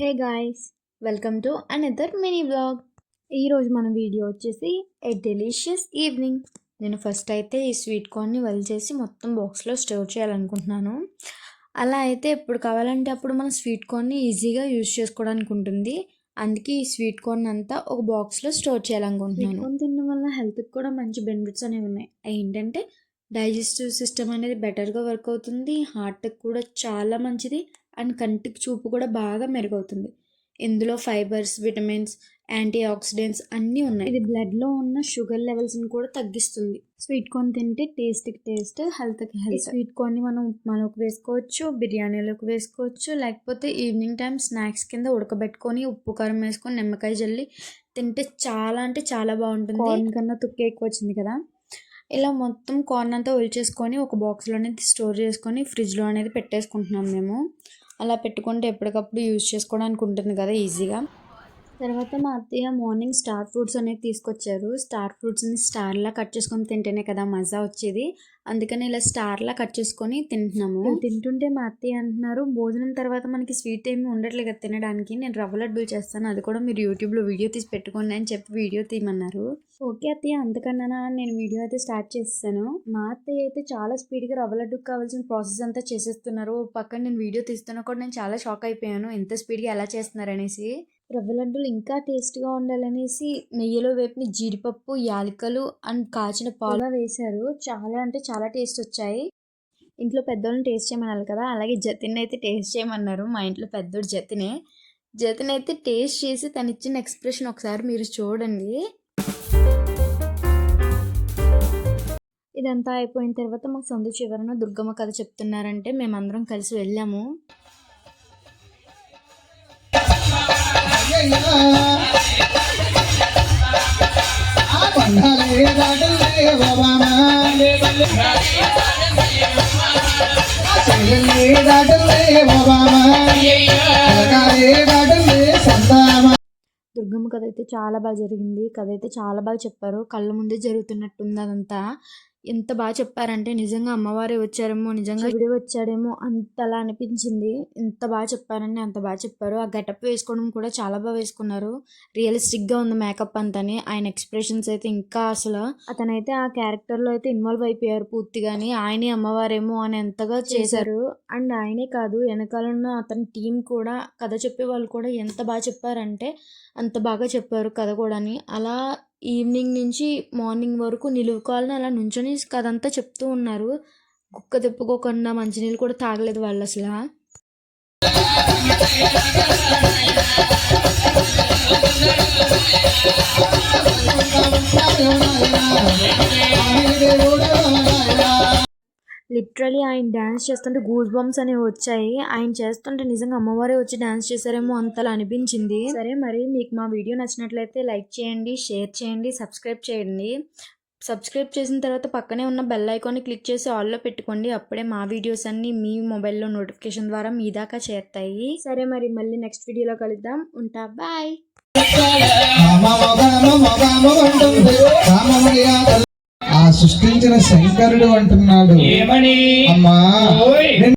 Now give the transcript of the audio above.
Hey guys welcome to another mini blog ఈరోజు మన video వచ్చేసి ఏ డెలిషియస్ ఈవినింగ్ నేను ఫస్ట్ అయితే ఈ స్వీట్ కార్న్ని వలిచేసి మొత్తం బాక్స్లో స్టోర్ చేయాలనుకుంటున్నాను. అలా అయితే ఎప్పుడు కావాలంటే అప్పుడు మన స్వీట్ కార్న్ని ఈజీగా యూజ్ చేసుకోవడానికి ఉంటుంది. అందుకే ఈ స్వీట్ కార్న్ అంతా ఒక బాక్స్లో స్టోర్ చేయాలనుకుంటున్నాను. కార్న్ తినడం వల్ల హెల్త్కి కూడా మంచి బెనిఫిట్స్ అనేవి ఉన్నాయి. ఏంటంటే డైజెస్టివ్ సిస్టమ్ అనేది బెటర్గా వర్క్ అవుతుంది హార్ట్కి కూడా చాలా మంచిది. అండ్ కంటికి చూపు కూడా బాగా మెరుగవుతుంది. ఇందులో ఫైబర్స్ విటమిన్స్ యాంటీ ఆక్సిడెంట్స్ అన్నీ ఉన్నాయి. ఇది బ్లడ్లో ఉన్న షుగర్ లెవెల్స్ని కూడా తగ్గిస్తుంది. స్వీట్ కార్న్ తింటే టేస్ట్కి టేస్ట్ హెల్త్కి హెల్త్. స్వీట్ కార్న్ని మనం ఉప్మాలోకి వేసుకోవచ్చు బిర్యానీలోకి వేసుకోవచ్చు లేకపోతే ఈవినింగ్ టైం స్నాక్స్ కింద ఉడకబెట్టుకొని ఉప్పు కారం వేసుకొని నిమ్మకాయ జల్లి తింటే చాలా అంటే చాలా బాగుంటుంది. కార్న్ కన్నా తుక్కే ఎక్కువ వచ్చింది కదా. ఇలా మొత్తం కార్న్ అంతా ఒలిచేసుకొని ఒక బాక్స్లో అనేది స్టోర్ చేసుకొని ఫ్రిడ్జ్లో అనేది పెట్టేసుకుంటున్నాం మేము. అలా పెట్టుకుంటే ఎప్పటికప్పుడు యూజ్ చేసుకోవడానికి ఉంటుంది కదా ఈజీగా. తర్వాత మా అత్తయ్య మార్నింగ్ స్టార్ ఫ్రూట్స్ అనేది తీసుకొచ్చారు. స్టార్ ఫ్రూట్స్ని స్టార్లా కట్ చేసుకొని తింటేనే కదా మజా వచ్చేది. అందుకని ఇలా స్టార్లా కట్ చేసుకొని తింటున్నాము. తింటుంటే మా అత్తయ్య అంటున్నారు భోజనం తర్వాత మనకి స్వీట్ ఏమి ఉండట్లేదు కదా తినడానికి. నేను రవ్వ లడ్డూలు చేస్తాను. అది కూడా మీరు యూట్యూబ్లో వీడియో తీసి పెట్టుకోండి అని చెప్పి వీడియో తీయమన్నారు. ఓకే అత్తయ్య అంతకన్నా నేను వీడియో అయితే స్టార్ట్ చేస్తాను మా అత్తయ్య అయితే చాలా స్పీడ్గా రవ్వ లడ్డుకు కావాల్సిన ప్రాసెస్ అంతా చేసేస్తున్నారు. పక్కన నేను వీడియో తీస్తున్నా కూడా నేను చాలా షాక్ అయిపోయాను. ఎంత స్పీడ్గా ఎలా చేస్తున్నారు అనేసి. రవ్వ లడ్డూలు ఇంకా టేస్ట్గా ఉండాలనేసి నెయ్యిలో వేపిన జీడిపప్పు యాలకలు అండ్ కాచిన పాలు వేశారు. చాలా అంటే చాలా టేస్ట్ వచ్చాయి. ఇంట్లో పెద్దోళ్ళని టేస్ట్ చేయమన్నారు కదా. అలాగే జతిన్ అయితే టేస్ట్ చేయమన్నారు. మా ఇంట్లో పెద్దోడు జతినే. జతిన్ అయితే టేస్ట్ చేసి తను ఇచ్చిన ఎక్స్ప్రెషన్ ఒకసారి మీరు చూడండి. ఇదంతా అయిపోయిన తర్వాత మా సొంత చివరన దుర్గమ్మ కథ చెప్తున్నారంటే మేమందరం కలిసి వెళ్ళాము. దుర్గమ్మ కథ అయితే చాలా బాగా జరిగింది. కథ అయితే చాలా బాగా చెప్పారు. కళ్ళ ముందే జరుగుతున్నట్టుంది అదంతా. ఎంత బాగా చెప్పారంటే నిజంగా అమ్మవారే వచ్చారేమో నిజంగా గుడి వచ్చాడేమో అంతలా అనిపించింది. ఎంత బాగా చెప్పారని అంత బాగా చెప్పారు. ఆ గెటప్ వేసుకోవడం కూడా చాలా బాగా వేసుకున్నారు. రియలిస్టిక్గా ఉంది మేకప్ అంతని. ఆయన ఎక్స్ప్రెషన్స్ అయితే ఇంకా అసలు అతనైతే ఆ క్యారెక్టర్లో అయితే ఇన్వాల్వ్ అయిపోయారు పూర్తిగాని. ఆయనే అమ్మవారేమో అని ఎంతగా చేశారు. అండ్ ఆయనే కాదు వెనకాలన్న అతని టీం కూడా కథ చెప్పే వాళ్ళు కూడా ఎంత బాగా చెప్పారంటే అంత బాగా చెప్పారు కథ కూడాని. అలా ఈవినింగ్ నుంచి మార్నింగ్ వరకు నిలువుకోవాలని అలా నుంచొని కదంతా చెప్తూ ఉన్నారు కుక్క తిప్పుకోకుండా మంచినీళ్ళు కూడా తాగలేదు వాళ్ళు అసలు లిటరలీ ఆయన డ్యాన్స్ చేస్తుంటే గూస్ బంప్స్ అనేవి వచ్చాయి. ఆయన చేస్తుంటే నిజంగా అమ్మవారే వచ్చి డ్యాన్స్ చేశారేమో అంతలా అనిపించింది. సరే మరి మీకు మా వీడియో నచ్చినట్లయితే లైక్ చేయండి షేర్ చేయండి సబ్స్క్రైబ్ చేయండి. సబ్స్క్రైబ్ చేసిన తర్వాత పక్కనే ఉన్న బెల్ ఐకాన్ని క్లిక్ చేసి ఆల్లో పెట్టుకోండి. అప్పుడే మా వీడియోస్ అన్నీ మీ మొబైల్లో నోటిఫికేషన్ ద్వారా మీ దాకా చేరుతాయి. సరే మరి మళ్ళీ నెక్స్ట్ వీడియోలో కలుద్దాం. ఉంటా బాయ్. సృష్టించిన శంకరుడు అంటున్నాడు. ఏమని? అమ్మా